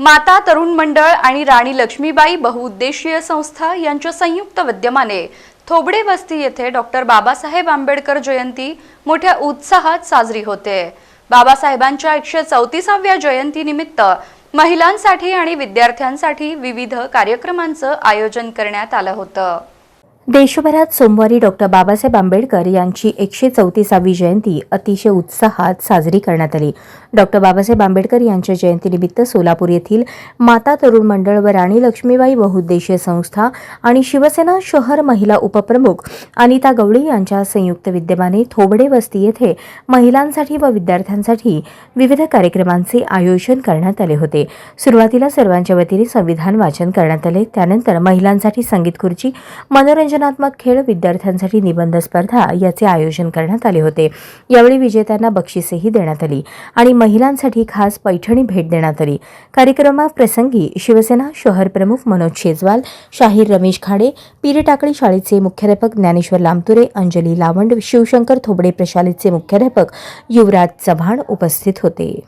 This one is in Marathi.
माता तरुण मंडळ आणि राणी लक्ष्मीबाई बहुउद्देशीय संस्था यांच्या संयुक्त विद्यमाने थोबडे वस्ती येथे डॉक्टर बाबासाहेब आंबेडकर जयंती मोठ्या उत्साहात साजरी होते. बाबासाहेबांच्या एकशे चौतीसाव्या जयंतीनिमित्त महिलांसाठी आणि विद्यार्थ्यांसाठी विविध कार्यक्रमांचं आयोजन करण्यात आलं होतं. देशभरात सोमवारी डॉक्टर बाबासाहेब आंबेडकर यांची एकशे चौतीसावी जयंती अतिशय उत्साहात साजरी करण्यात आली. डॉक्टर बाबासाहेब आंबेडकर यांच्या जयंतीनिमित्त सोलापूर येथील माता तरुण मंडळ व राणी लक्ष्मीबाई बहुउद्देशीय संस्था आणि शिवसेना शहर महिला उपप्रमुख अनिता गवळी यांच्या संयुक्त विद्यमाने थोबडे वस्ती येथे महिलांसाठी व विद्यार्थ्यांसाठी विविध कार्यक्रमांचे आयोजन करण्यात आले होते. सुरुवातीला सर्वांच्या वतीने संविधान वाचन करण्यात आले. त्यानंतर महिलांसाठी संगीत खुर्ची मनोरंजन मनोरंजनात्मक खेळ विद्यार्थ्यांसाठी निबंध स्पर्धा याचे आयोजन करण्यात आले होते. यावेळी विजेत्यांना बक्षिसेही देण्यात आली आणि महिलांसाठी खास पैठणी भेट देण्यात आली. कार्यक्रमाप्रसंगी शिवसेना शहर प्रमुख मनोज शेजवाल शाहीर रमेश खाडे पीरटाकळी शाळेचे मुख्याध्यापक ज्ञानेश्वर लामतुरे अंजली लावंड शिवशंकर थोबडे प्रशालेचे मुख्याध्यापक युवराज चव्हाण उपस्थित होते.